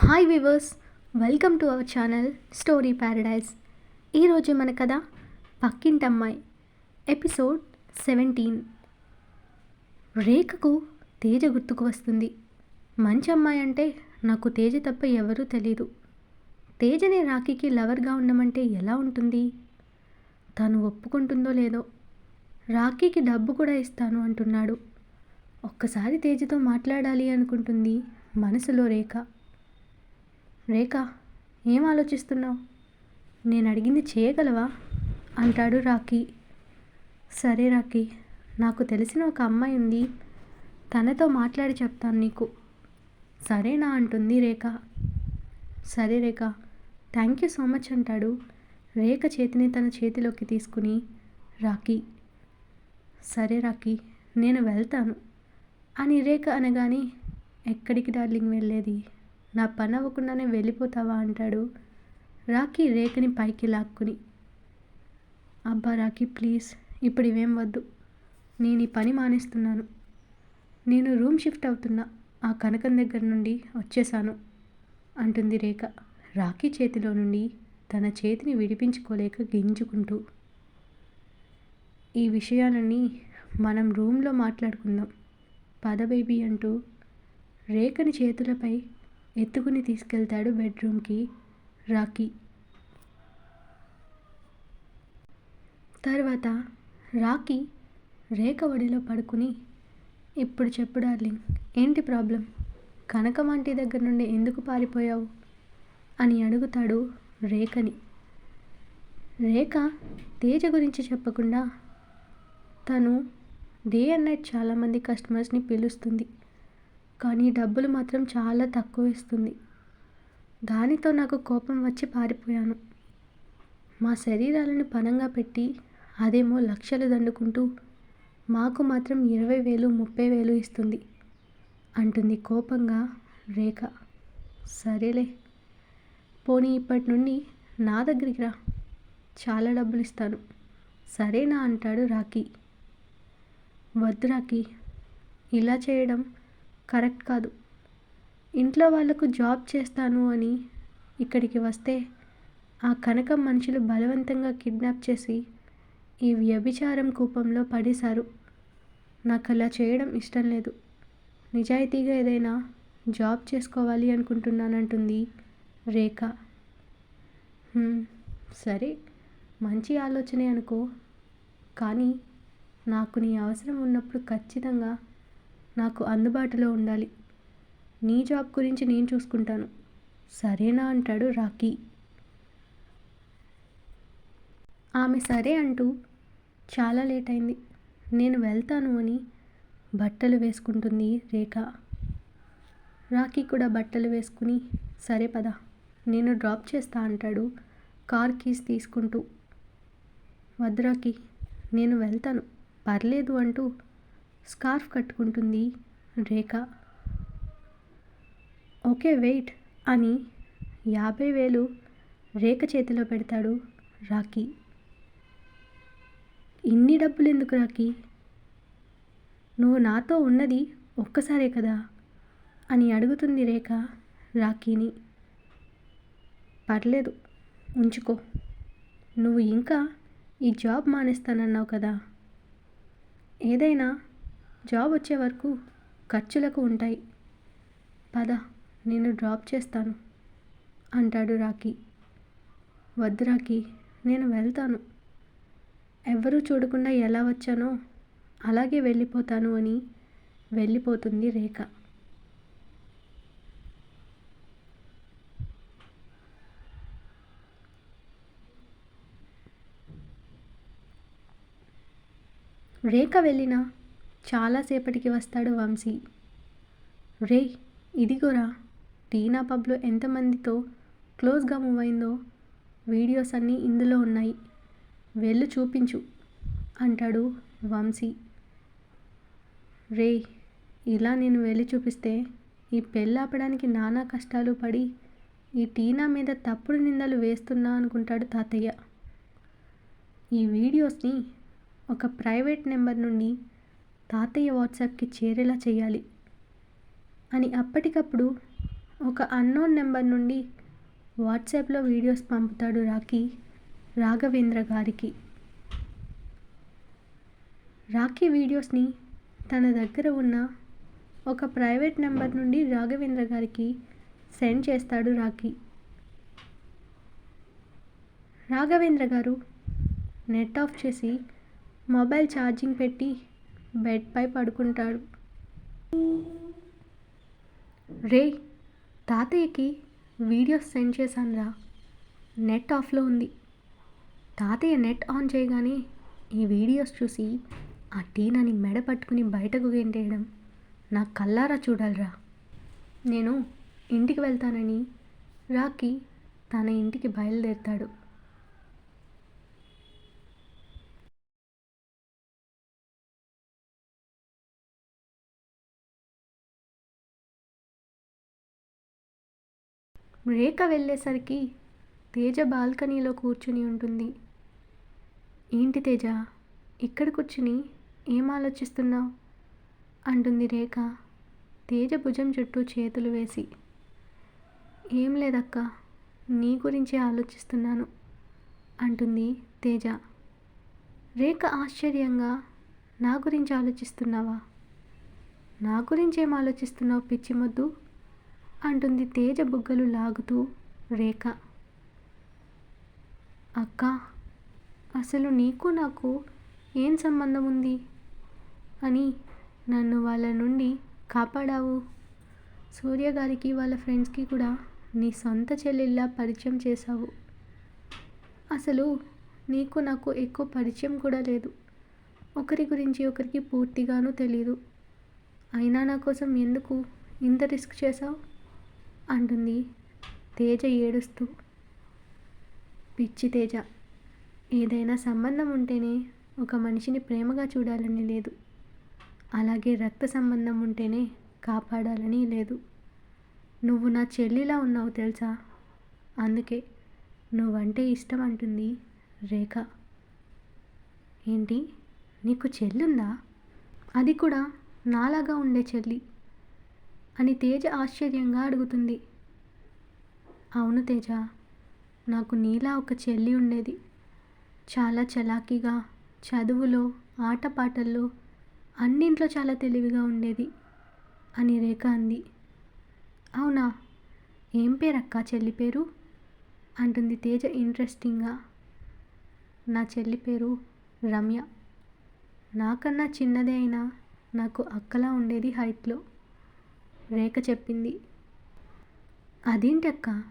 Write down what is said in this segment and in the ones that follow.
Hi viewers welcome to our channel story paradise. ఈరోజు మన కథ పక్కింటమ్మాయి ఎపిసోడ్ సెవెంటీన్. రేఖకు తేజ గుర్తుకు వస్తుంది. మంచి అమ్మాయి అంటే నాకు తేజ తప్ప ఎవరూ తెలీదు. తేజనే రాఖీకి లవర్గా ఉండమంటే ఎలా ఉంటుంది? తను ఒప్పుకుంటుందో లేదో? రాఖీకి డబ్బు కూడా ఇస్తాను అంటున్నాడు. ఒక్కసారి తేజతో మాట్లాడాలి అనుకుంటుంది మనసులో రేఖ. రేఖ ఏం ఆలోచిస్తున్నావు? నేను అడిగింది చేయగలవా? అంటాడు రాఖీ. సరే రాఖీ నాకు తెలిసిన ఒక అమ్మాయి ఉంది. తనతో మాట్లాడి చెప్తాను నీకు. సరేనా అంటుంది రేఖ. సరే Rekha thank you so much అంటాడు. రేఖ చేతిని తన చేతిలోకి తీసుకుని రాఖీ. సరే రాఖీ నేను వెళ్తాను అని రేఖ అనగానే ఎక్కడికి డార్లింగ్ వెళ్ళేది? నా పని అవ్వకుండానే వెళ్ళిపోతావా అంటాడు. రాఖీ రేఖని పైకి లాక్కుని. అబ్బా రాఖీ ప్లీజ్ ఇప్పుడు ఇవేం వద్దు. నేను ఈ పని మానేస్తున్నాను. నేను రూమ్ షిఫ్ట్ అవుతున్నా. ఆ కనకం దగ్గర నుండి వచ్చేసాను అంటుంది రేఖ. రాఖీ చేతిలో నుండి తన చేతిని విడిపించుకోలేక గింజుకుంటూ. ఈ విషయాలన్నీ మనం రూమ్లో మాట్లాడుకుందాం. పద బేబీ అంటూ రేఖని చేతులపై ఎత్తుకుని తీసుకెళ్తాడు బెడ్రూమ్కి రాఖీ. తర్వాత రాఖీ రేఖ ఒడిలో పడుకుని ఇప్పుడు చెప్పు డార్లింగ్ ఏంటి ప్రాబ్లం? కనకం ఆంటీ దగ్గర నుండి ఎందుకు పారిపోయావు? అని అడుగుతాడు రేఖని. రేఖ తేజ గురించి చెప్పకుండా తను డే అండ్ నైట్ చాలామంది కస్టమర్స్ని పిలుస్తుంది. కానీ డబ్బులు మాత్రం చాలా తక్కువ ఇస్తుంది దానితో నాకు కోపం వచ్చి పారిపోయాను. మా శరీరాలను పనంగా పెట్టి అదేమో లక్షలు దండుకుంటూ మాకు మాత్రం ఇరవై వేలు ముప్పై వేలు ఇస్తుంది అంటుంది కోపంగా రేఖ. సరేలే పోనీ ఇప్పటి నుండి నా దగ్గరికి రా. చాలా డబ్బులు ఇస్తాను సరేనా అంటాడు రాఖీ. వద్దు రాఖీ ఇలా చేయడం కరెక్ట్ కాదు. ఇంట్లో వాళ్ళకు జాబ్ చేస్తాను అని ఇక్కడికి వస్తే ఆ కనకం మనుషులు బలవంతంగా కిడ్నాప్ చేసి ఈ వ్యభిచారం కూపంలో పడేశారు. నాకు అలా చేయడం ఇష్టం లేదు. నిజాయితీగా ఏదైనా జాబ్ చేసుకోవాలి అనుకుంటున్నానంటుంది రేఖ. సరే మంచి ఆలోచనే అనుకో. కానీ నాకు నీ అవసరం ఉన్నప్పుడు ఖచ్చితంగా నాకు అందుబాటులో ఉండాలి. నీ జాబ్ గురించి నేను చూసుకుంటాను. సరేనా అంటాడు రాకీ ఆమె సరే అంటూ చాలా లేట్ అయింది. నేను వెళ్తాను అని బట్టలు వేసుకుంటుంది రేఖ. రాకీ కూడా బట్టలు వేసుకుని సరే పద నేను డ్రాప్ చేస్తా అంటాడు కార్ కీస్ తీసుకుంటూ. వద్దు రాకీ నేను వెళ్తాను. పర్లేదు అంటూ స్కార్ఫ్ కట్టుకుంటుంది రేఖ. ఓకే వెయిట్ అని యాభై వేలు రేఖ చేతిలో పెడతాడు రాఖీ. ఇన్ని డబ్బులు ఎందుకు రాఖీ? నువ్వు నాతో ఉన్నది ఒక్కసారే కదా? అని అడుగుతుంది రేఖ రాఖీని. పర్లేదు ఉంచుకో. నువ్వు ఇంకా ఈ జాబ్ మానేస్తానన్నావు కదా? ఏదైనా జాబ్ వచ్చే వరకు ఖర్చులకు ఉంటాయి. పద నేను డ్రాప్ చేస్తాను అంటాడు రాకీ వద్దు రాకీ నేను వెళ్తాను. ఎవ్వరూ చూడకుండా ఎలా వచ్చానో అలాగే వెళ్ళిపోతాను అని వెళ్ళిపోతుంది రేఖ. రేఖ వెళ్ళినా చాలాసేపటికి వస్తాడు వంశీ. రే ఇదిగోరా టీనా పబ్లో ఎంతమందితో క్లోజ్గా మూవ్ అయిందో వీడియోస్ అన్నీ ఇందులో ఉన్నాయి. వెళ్ళు చూపించు అంటాడు వంశీ. రే ఇలా నేను వెళ్ళి చూపిస్తే ఈ పెళ్ళి ఆపడానికి నానా కష్టాలు పడి ఈ టీనా మీద తప్పుడు నిందలు వేస్తున్నా అనుకుంటాడు తాతయ్య. ఈ వీడియోస్ని ఒక ప్రైవేట్ నెంబర్ నుండి తాతయ్య వాట్సాప్కి చేరేలా చేయాలి అని అప్పటికప్పుడు ఒక అన్నోన్ నెంబర్ నుండి వాట్సాప్లో వీడియోస్ పంపుతాడు రాఖీ రాఘవేంద్ర గారికి. రాఖీ వీడియోస్ని తన దగ్గర ఉన్న ఒక ప్రైవేట్ నెంబర్ నుండి రాఘవేంద్ర గారికి సెండ్ చేస్తాడు రాఖీ. రాఘవేంద్ర గారు నెట్ ఆఫ్ చేసి మొబైల్ ఛార్జింగ్ పెట్టి బెడ్పై పడుకుంటాడు. రే తాతయ్యకి వీడియోస్ సెండ్ చేశానురా. నెట్ ఆఫ్లో ఉంది. తాతయ్య నెట్ ఆన్ చేయగానే ఈ వీడియోస్ చూసి ఆ టీనాని మెడ పట్టుకుని బయటకు గెంటేయడం నా కల్లారా చూడాలిరా. నేను ఇంటికి వెళ్తానని రాకి తన ఇంటికి బయలుదేరుతాడు. రేఖ వెళ్ళేసరికి తేజ బాల్కనీలో కూర్చుని ఉంటుంది. ఏంటి తేజ? ఇక్కడ కూర్చుని ఏం ఆలోచిస్తున్నావు? అంటుంది రేఖ. తేజ భుజం చుట్టూ చేతులు వేసి. ఏం లేదక్క నీ గురించే ఆలోచిస్తున్నాను అంటుంది తేజ. రేఖ ఆశ్చర్యంగా నా గురించి ఆలోచిస్తున్నావా? నా గురించి ఏం ఆలోచిస్తున్నావు పిచ్చిమొద్దు అంటుంది తేజ బుగ్గలు లాగుతూ రేఖ. అక్క అసలు నీకు నాకు ఏం సంబంధం ఉంది అని నన్ను వాళ్ళ నుండి కాపాడావు. సూర్య గారికి వాళ్ళ ఫ్రెండ్స్కి కూడా నీ సొంత చెల్లెల్లా పరిచయం చేశావు. అసలు నీకు నాకు ఎక్కువ పరిచయం కూడా లేదు. ఒకరి గురించి ఒకరికి పూర్తిగానూ తెలియదు అయినా నా కోసం ఎందుకు ఇంత రిస్క్ చేశావు? అంటుంది. తేజ ఏడుస్తూ పిచ్చి తేజ ఏదైనా సంబంధం ఉంటేనే ఒక మనిషిని ప్రేమగా చూడాలని లేదు. అలాగే రక్త సంబంధం ఉంటేనే కాపాడాలని లేదు. నువ్వు నా చెల్లిలా ఉన్నావు తెలుసా? అందుకే నువ్వంటే ఇష్టం అంటుంది రేఖ. ఏంటి? నీకు చెల్లుందా? అది కూడా నాలాగా ఉండే చెల్లి. అని తేజ ఆశ్చర్యంగా అడుగుతుంది. అవును తేజ నాకు నీలా ఒక చెల్లి ఉండేది. చాలా చలాకీగా చదువులో ఆటపాటల్లో అన్నింట్లో చాలా తెలివిగా ఉండేది అని రేఖ అంది. అవునా? ఏం పేరక్క చెల్లి పేరు? అంటుంది తేజ ఇంట్రెస్టింగ్గా. నా చెల్లి పేరు రమ్య. నాకన్నా చిన్నదే అయినా నాకు అక్కలా ఉండేది హైట్లో. రేఖ చెప్పింది. అదేంటక్క?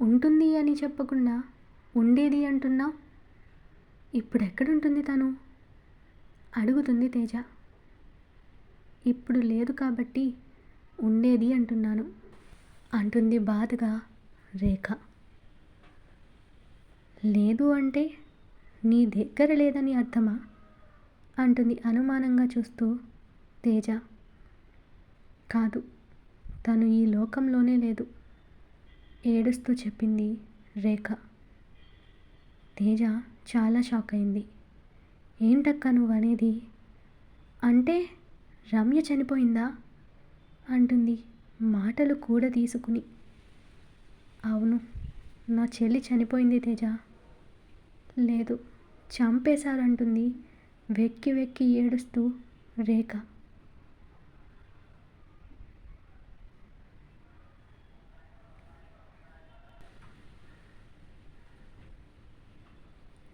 ఉంటుంది అని చెప్పకుండా ఉండేది అంటున్నా ఇప్పుడు ఎక్కడుంటుంది తను? అడుగుతుంది తేజ. ఇప్పుడు లేదు కాబట్టి ఉండేది అంటున్నాను. అంటుంది బాధగా రేఖ. లేదు అంటే నీ దగ్గర లేదని అర్థమా? అంటుంది అనుమానంగా చూస్తూ తేజ. కాదు. తను ఈ లోకంలోనే లేదు. ఏడుస్తూ చెప్పింది రేఖ. తేజ చాలా షాక్ అయింది. ఏంటక్క నువ్వు అనేది అంటే రమ్య చనిపోయిందా? అంటుంది మాటలు కూడా తీసుకుని. అవును నా చెల్లి చనిపోయింది తేజ. లేదు చంపేశారంటుంది వెక్కి వెక్కి ఏడుస్తూ రేఖ.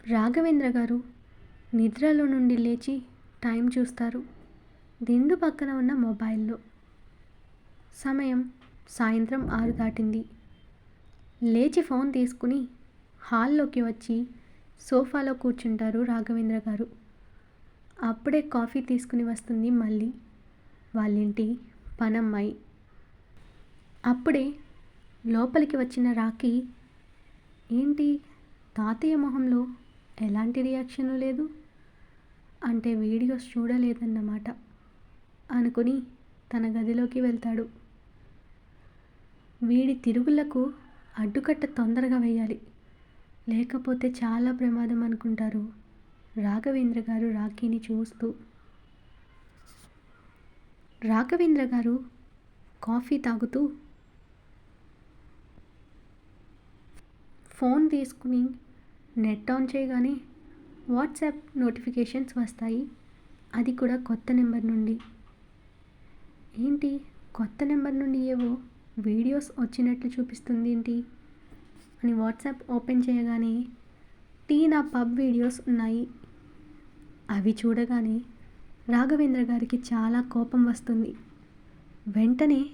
రాఘవేంద్ర గారు నిద్రలో నుండి లేచి టైం చూస్తారు. దిండు పక్కన ఉన్న మొబైల్లో. సమయం సాయంత్రం ఆరు దాటింది. లేచి ఫోన్ తీసుకుని హాల్లోకి వచ్చి సోఫాలో కూర్చుంటారు రాఘవేంద్ర గారు. అప్పుడే కాఫీ తీసుకుని వస్తుంది మళ్ళీ. వాళ్ళింటి పనమ్మాయి. అప్పుడే లోపలికి వచ్చిన రాఖీ ఏంటి తాతయ్య మొహంలో ఎలాంటి రియాక్షను లేదు. అంటే వీడియోస్ చూడలేదన్నమాట. అనుకుని తన గదిలోకి వెళ్తాడు. వీడి తిరుగులకు అడ్డుకట్ట తొందరగా వేయాలి. లేకపోతే చాలా ప్రమాదం అనుకుంటారు రాఘవేంద్ర గారు రాఖీని చూస్తూ. రాఘవేంద్ర గారు కాఫీ తాగుతూ ఫోన్ తీసుకుని నెట్ ఆన్ చేయగానే వాట్సాప్ నోటిఫికేషన్స్ వస్తాయి. అది కూడా కొత్త నెంబర్ నుండి. ఏంటి? కొత్త నెంబర్ నుండి ఏవో వీడియోస్ వచ్చినట్లు చూపిస్తుంది ఏంటి? అని వాట్సాప్ ఓపెన్ చేయగానే టీ నా పబ్ వీడియోస్ ఉన్నాయి. అవి చూడగానే రాఘవేంద్ర గారికి చాలా కోపం వస్తుంది. వెంటనే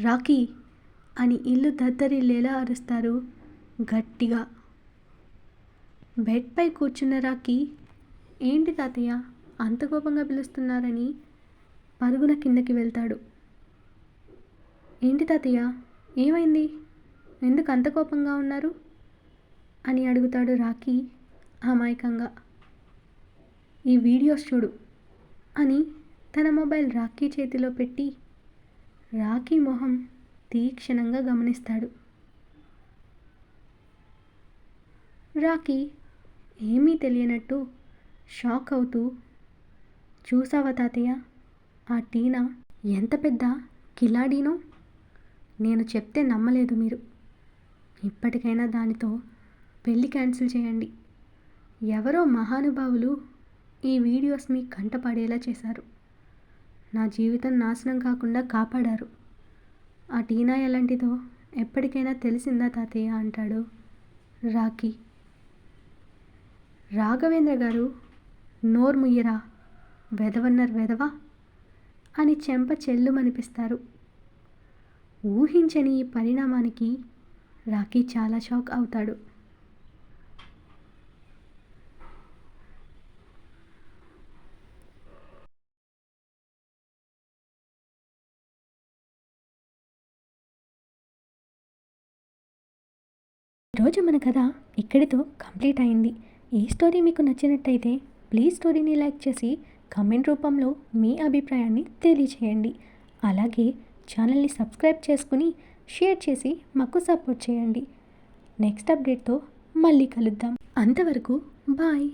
రాకీ అని ఇల్లు దద్దరిల్లేలా అరుస్తారు. గట్టిగా. బెడ్పై కూర్చున్న రాకి ఏంటి తాతయ్య? అంత కోపంగా పిలుస్తున్నారని పరుగున కిందకి వెళ్తాడు. ఏంటి తాతయ్య? ఏమైంది? ఎందుకు అంత కోపంగా ఉన్నారు అని అడుగుతాడు రాకి అమాయకంగా. ఈ వీడియోస్ చూడు అని తన మొబైల్ రాఖీ చేతిలో పెట్టి రాఖీ మొహం తీక్షణంగా గమనిస్తాడు. రాఖీ ఏమీ తెలియనట్టు షాక్ అవుతూ చూసావా తాతయ్య ఆ టీనా? ఎంత పెద్ద కిలాడీనో? నేను చెప్తే నమ్మలేదు మీరు. ఇప్పటికైనా దానితో పెళ్ళి క్యాన్సిల్ చేయండి. ఎవరో మహానుభావులు ఈ వీడియోస్ మీ కంట పడేలా చేశారు. నా జీవితం నాశనం కాకుండా కాపాడారు. ఆ టీనా ఎలాంటిదో ఎప్పటికైనా తెలిసిందా తాతయ్య? అంటాడు రాకీ రాఘవేంద్ర గారు నోర్ముయ్యరా వెదవన్నర్ వెదవా అని చెంప చెల్లుమనిపిస్తారు. ఊహించని ఈ పరిణామానికి రాఖీ చాలా షాక్ అవుతాడు. రోజు మన కథ ఇక్కడితో కంప్లీట్ అయింది. ఈ స్టోరీ మీకు నచ్చినట్టయితే ప్లీజ్ స్టోరీని లైక్ చేసి కమెంట్ రూపంలో మీ అభిప్రాయాన్ని తెలియచేయండి. అలాగే ఛానల్ని సబ్స్క్రైబ్ చేసుకుని షేర్ చేసి మాకు సపోర్ట్ చేయండి. నెక్స్ట్ అప్డేట్తో మళ్ళీ కలుద్దాం. అంతవరకు బాయ్.